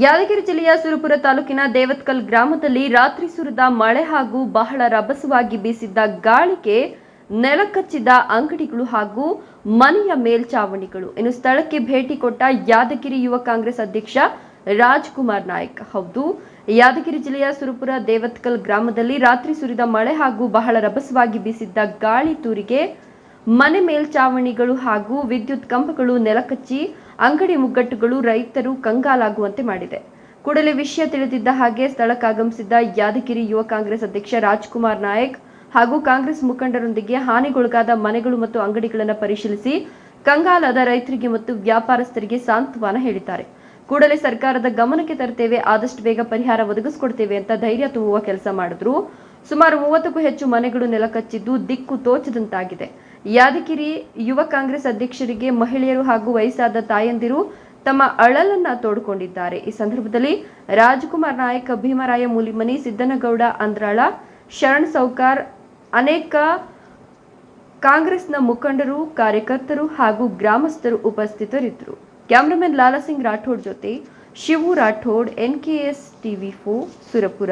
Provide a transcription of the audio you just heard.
ಯಾದಗಿರಿ ಜಿಲ್ಲೆಯ ಸುರಪುರ ತಾಲೂಕಿನ ದೇವತ್ಕಲ್ ಗ್ರಾಮದಲ್ಲಿ ರಾತ್ರಿ ಸುರಿದ ಮಳೆ ಹಾಗೂ ಬಹಳ ರಭಸವಾಗಿ ಬೀಸಿದ್ದ ಗಾಳಿಗೆ ನೆಲಕಚ್ಚಿದ ಅಂಗಡಿಗಳು ಹಾಗೂ ಮನೆಯ ಮೇಲ್ಚಾವಣಿಗಳು. ಇನ್ನು ಸ್ಥಳಕ್ಕೆ ಭೇಟಿ ಕೊಟ್ಟ ಯಾದಗಿರಿ ಯುವ ಕಾಂಗ್ರೆಸ್ ಅಧ್ಯಕ್ಷ ರಾಜ್ಕುಮಾರ್ ನಾಯಕ್. ಹೌದು, ಯಾದಗಿರಿ ಜಿಲ್ಲೆಯ ಸುರಪುರ ದೇವತ್ಕಲ್ ಗ್ರಾಮದಲ್ಲಿ ರಾತ್ರಿ ಸುರಿದ ಮಳೆ ಹಾಗೂ ಬಹಳ ರಭಸವಾಗಿ ಬೀಸಿದ್ದ ಗಾಳಿ ತೂರಿಗೆ ಮನೆ ಮೇಲ್ಚಾವಣಿಗಳು ಹಾಗೂ ವಿದ್ಯುತ್ ಕಂಬಗಳು ನೆಲಕಚ್ಚಿ, ಅಂಗಡಿ ಮುಗ್ಗಟ್ಟುಗಳು ರೈತರು ಕಂಗಾಲಾಗುವಂತೆ ಮಾಡಿದೆ. ಕೂಡಲೇ ವಿಷಯ ತಿಳಿದಿದ್ದ ಹಾಗೆ ಸ್ಥಳಕ್ಕಾಗಮಿಸಿದ್ದ ಯಾದಗಿರಿ ಯುವ ಕಾಂಗ್ರೆಸ್ ಅಧ್ಯಕ್ಷ ರಾಜ್ಕುಮಾರ್ ನಾಯಕ್ ಹಾಗೂ ಕಾಂಗ್ರೆಸ್ ಮುಖಂಡರೊಂದಿಗೆ ಹಾನಿಗೊಳಗಾದ ಮನೆಗಳು ಮತ್ತು ಅಂಗಡಿಗಳನ್ನು ಪರಿಶೀಲಿಸಿ ಕಂಗಾಲಾದ ರೈತರಿಗೆ ಮತ್ತು ವ್ಯಾಪಾರಸ್ಥರಿಗೆ ಸಾಂತ್ವನ ಹೇಳಿದ್ದಾರೆ. ಕೂಡಲೇ ಸರ್ಕಾರದ ಗಮನಕ್ಕೆ ತರುತ್ತೇವೆ, ಆದಷ್ಟು ಬೇಗ ಪರಿಹಾರ ಒದಗಿಸಿಕೊಡ್ತೇವೆ ಅಂತ ಧೈರ್ಯ ತುಂಬುವ ಕೆಲಸ ಮಾಡಿದ್ರು. ಸುಮಾರು ಮೂವತ್ತಕ್ಕೂ ಹೆಚ್ಚು ಮನೆಗಳು ನೆಲಕಚ್ಚಿದ್ದು ದಿಕ್ಕು ತೋಚದಂತಾಗಿದೆ. ಯಾದಗಿರಿ ಯುವ ಕಾಂಗ್ರೆಸ್ ಅಧ್ಯಕ್ಷರಿಗೆ ಮಹಿಳೆಯರು ಹಾಗೂ ವಯಸ್ಸಾದ ತಾಯಂದಿರು ತಮ್ಮ ಅಳಲನ್ನ ತೋಡಿಕೊಂಡಿದ್ದಾರೆ. ಈ ಸಂದರ್ಭದಲ್ಲಿ ರಾಜಕುಮಾರ್ ನಾಯಕ್, ಭೀಮರಾಯ ಮೂಲಿಮನಿ, ಸಿದ್ದನಗೌಡ ಅಂದ್ರಾಳ, ಶರಣ್ ಸೌಕಾರ್, ಅನೇಕ ಕಾಂಗ್ರೆಸ್ನ ಮುಖಂಡರು, ಕಾರ್ಯಕರ್ತರು ಹಾಗೂ ಗ್ರಾಮಸ್ಥರು ಉಪಸ್ಥಿತರಿದ್ದರು. ಕ್ಯಾಮರಾಮನ್ ಲಾಲಾಸಿಂಗ್ ರಾಠೋಡ್ ಜೊತೆ ಶಿವು ರಾಠೋಡ್, ಎನ್ಕೆಎಸ್ ಟಿವಿ ಫೋ ಸುರಪುರ.